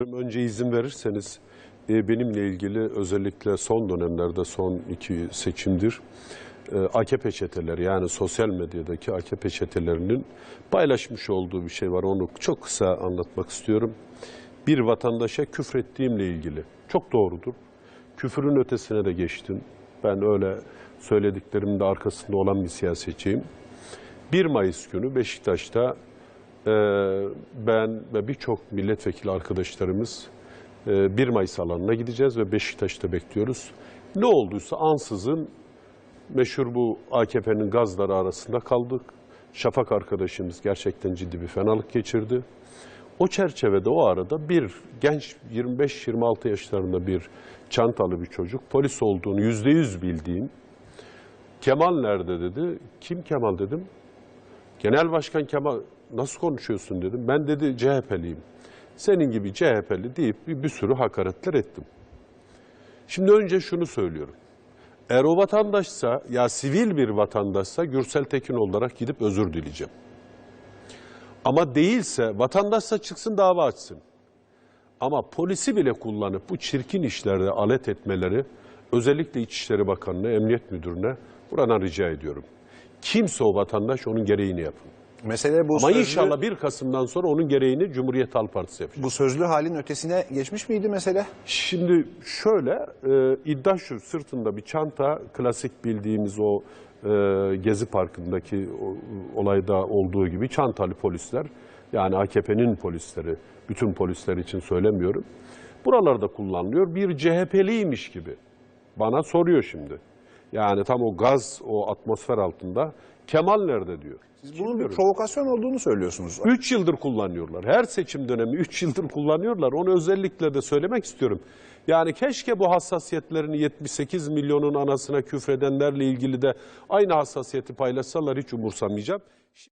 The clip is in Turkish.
Önce izin verirseniz e, benimle ilgili özellikle son dönemlerde son iki seçimdir e, AKP çeteleri yani sosyal medyadaki AKP çetelerinin paylaşmış olduğu bir şey var. Onu çok kısa anlatmak istiyorum. Bir vatandaşa küfrettiğimle ilgili çok doğrudur. Küfürün ötesine de geçtim. Ben öyle söylediklerimin de arkasında olan bir siyasetçiyim. 1 Mayıs günü Beşiktaş'ta ben ve birçok milletvekili arkadaşlarımız e, 1 Mayıs alanına gideceğiz ve Beşiktaş'ta bekliyoruz. Ne olduysa ansızın meşhur bu AKP'nin gazları arasında kaldık. Şafak arkadaşımız gerçekten ciddi bir fenalık geçirdi. O çerçevede o arada bir genç 25-26 yaşlarında bir çantalı bir çocuk polis olduğunu yüzde yüz bildiğim Kemal nerede dedi. Kim Kemal dedim. Genel Başkan Kemal nasıl konuşuyorsun dedim. Ben dedi CHP'liyim. Senin gibi CHP'li deyip bir, bir sürü hakaretler ettim. Şimdi önce şunu söylüyorum. Eğer o vatandaşsa ya sivil bir vatandaşsa Gürsel Tekin olarak gidip özür dileyeceğim. Ama değilse vatandaşsa çıksın dava açsın. Ama polisi bile kullanıp bu çirkin işlerde alet etmeleri özellikle İçişleri Bakanı'na, Emniyet Müdürü'ne buradan rica ediyorum. Kimse o vatandaş onun gereğini yapın. Mesele bu Ama sözlü, inşallah 1 Kasım'dan sonra onun gereğini Cumhuriyet Halk Partisi yapacak. bu sözlü halin ötesine geçmiş miydi mesele? Şimdi şöyle e, iddia şu sırtında bir çanta klasik bildiğimiz o e, Gezi Parkı'ndaki o, olayda olduğu gibi çantalı polisler yani AKP'nin polisleri bütün polisler için söylemiyorum. Buralarda kullanılıyor bir CHP'liymiş gibi bana soruyor şimdi. Yani tam o gaz o atmosfer altında Kemal nerede diyor. Siz bunun bir provokasyon olduğunu söylüyorsunuz. 3 yıldır kullanıyorlar. Her seçim dönemi 3 yıldır kullanıyorlar. Onu özellikle de söylemek istiyorum. Yani keşke bu hassasiyetlerini 78 milyonun anasına küfredenlerle ilgili de aynı hassasiyeti paylaşsalar hiç umursamayacağım.